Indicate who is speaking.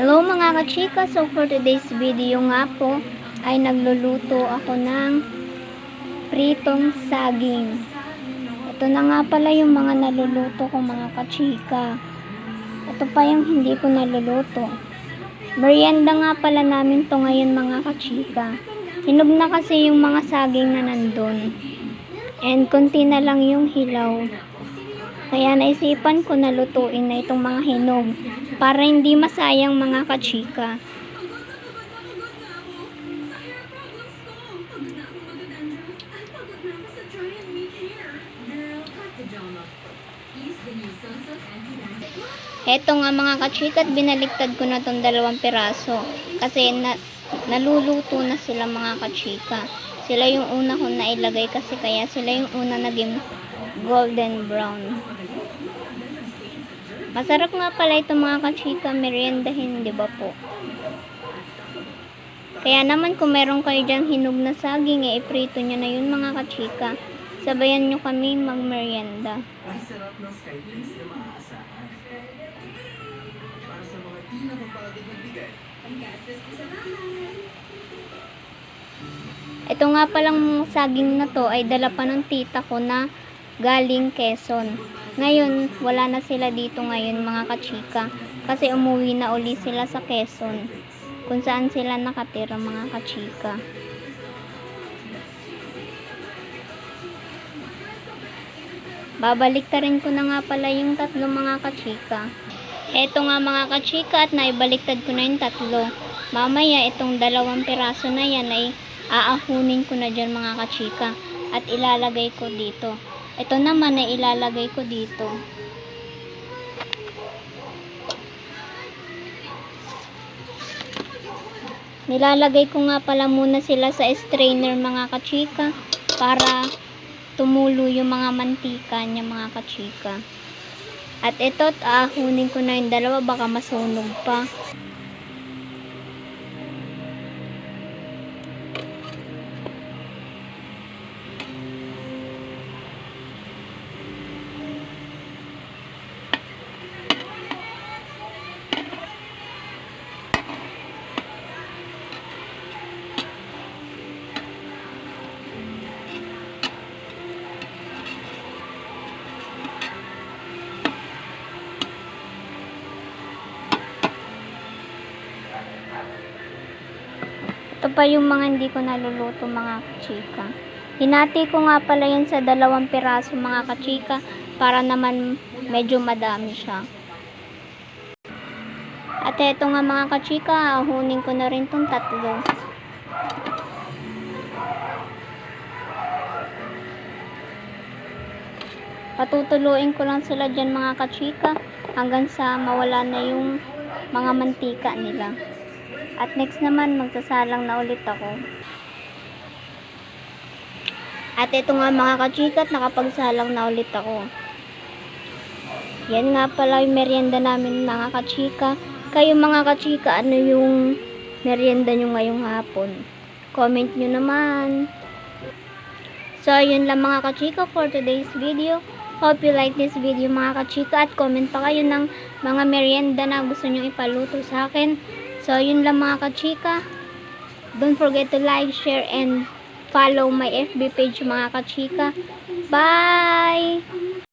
Speaker 1: Hello mga kachika, so for today's video nga po ay nagluluto ako ng pritong saging. Ito na nga pala yung mga naluluto ko mga kachika. Ito pa yung hindi ko naluluto. Merienda nga pala namin to ngayon mga kachika. Hinog na kasi yung mga saging na nandun. And konti na lang yung hilaw. Kaya naisipan ko na lutuin na itong mga hinog para hindi masayang mga kachika. Heto nga mga kachika at binaliktad ko na tong dalawang piraso kasi na, naluluto na sila mga kachika. Sila yung una ko na ilagay kasi kaya sila yung una naging golden brown. Masarap nga pala ito mga kachika, meriendahin, di ba po? Kaya naman kung meron kayo dyang hinog na saging, eh, iprito nyo na yun mga kachika. Sabayan nyo kami magmerienda.
Speaker 2: Ang sarap ng na maaasahan. Para sa mga di na mapagod magbigay,
Speaker 1: Ito nga palang saging na to ay dala pa ng tita ko na galing Quezon. Ngayon, wala na sila dito ngayon mga kachika kasi umuwi na uli sila sa Quezon kung saan sila nakatira mga kachika. Babalik rin ko na nga pala yung tatlo mga kachika. Eto nga mga kachika at naibaliktad ko na yung tatlo. Mamaya itong dalawang piraso na yan ay aahunin ko na dyan mga kachika at ilalagay ko dito. Ito naman ay ilalagay ko dito. Nilalagay ko nga pala muna sila sa strainer mga kachika para tumulo yung mga mantika niya mga kachika. At ito, aahunin ko na yung dalawa baka masunog pa. Ito pa yung mga hindi ko naluluto mga kachika. Hinati ko nga pala yun sa dalawang piraso mga kachika para naman medyo madami siya. At eto nga mga kachika, ahunin ko na rin tong tatlo. Patutuluin ko lang sila dyan mga kachika hanggang sa mawala na yung mga mantika nila. At next naman, magsasalang na ulit ako. At ito nga mga kachikat, nakapagsalang na ulit ako. Yan nga pala yung merienda namin mga kachika. Kayo mga kachika, ano yung merienda nyo ngayong hapon? Comment nyo naman. So, yun lang mga kachika for today's video. Hope you like this video mga kachika at comment pa kayo ng mga merienda na gusto nyo ipaluto sa akin. So, yun lang mga kachika. Don't forget to like, share, and follow my FB page mga kachika. Bye!